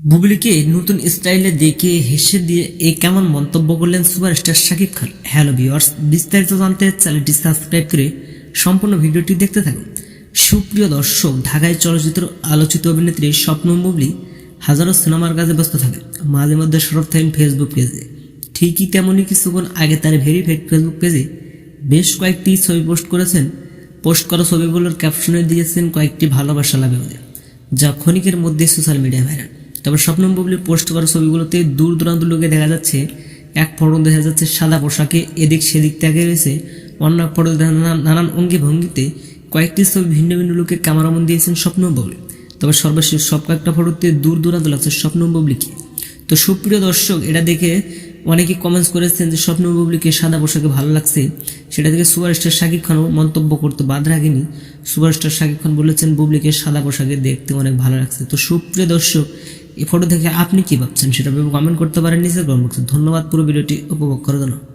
বুবলিকে নতুন স্টাইলে দেখে হেসে দিয়ে এ কেমন মন্তব্য করলেন superstar Shakib Khan. Hello viewers, বিস্তারিত জানতে চ্যানেলটি সাবস্ক্রাইব করে সম্পূর্ণ ভিডিওটি দেখতে থাকুন। সুপ্রিয় দর্শক, ঢাকায় চলচ্চিত্র আলোচিত অভিনেত্রী স্বপ্ন বুবলি হাজারো সিনেমার কাজে ব্যস্ত থাকে। মাঝে মধ্যে সরব থাকেন ফেসবুক পেজে ঠিকই তেমনই কিছুক্ষণ আগে তার ভেরিফাইড ফেসবুক পেজে বেশ কয়েকটি ছবি পোস্ট করেছেন। পোস্ট করা ছবিগুলোর ক্যাপশনে দিয়েছেন কয়েকটি ভালোবাসা লাভে যা ক্ষণিকের মধ্যে সোশ্যাল মিডিয়ায় ভাইরাল তবে স্বপ্ন বুবলি পোস্ট করা ছবিগুলোতে দূর দূরান্ত লোকে দেখা যাচ্ছে, এক ফটো দেখা যাচ্ছে সাদা পোশাকে, এদিক সেদিক ত্যাগে রয়েছে অন্য এক ফটো নানান অঙ্গি ভঙ্গিতে। কয়েকটি ছবি ভিন্ন ভিন্ন লোকে ক্যামেরামন দিয়েছেন স্বপ্ন বুবলি। তবে সর্বশেষ সব কয়েকটা ফটোতে দূর দূরান্ত লাগছে স্বপ্ন বুবলিকে। তো সুপ্রিয় দর্শক, এটা দেখে অনেকে কমেন্টস করেছেন যে স্বপ্ন বুবলিকে সাদা পোশাকে ভালো লাগছে। সেটা থেকে সুপারস্টার শাকিব খানও মন্তব্য করতে বাদ রাখেনি সুপারস্টার শাকিব খান বলেছেন, বুবলিকে সাদা পোশাকে দেখতে অনেক ভালো লাগছে। তো সুপ্রিয় দর্শক এই ফটো দেখে আপনি কি ভাবছেন সেটা ভেবে কমেন্ট করতে পারেন নিজের কমেন্ট বক্সে ধন্যবাদ, পুরো ভিডিওটি উপভোগ করার জন্য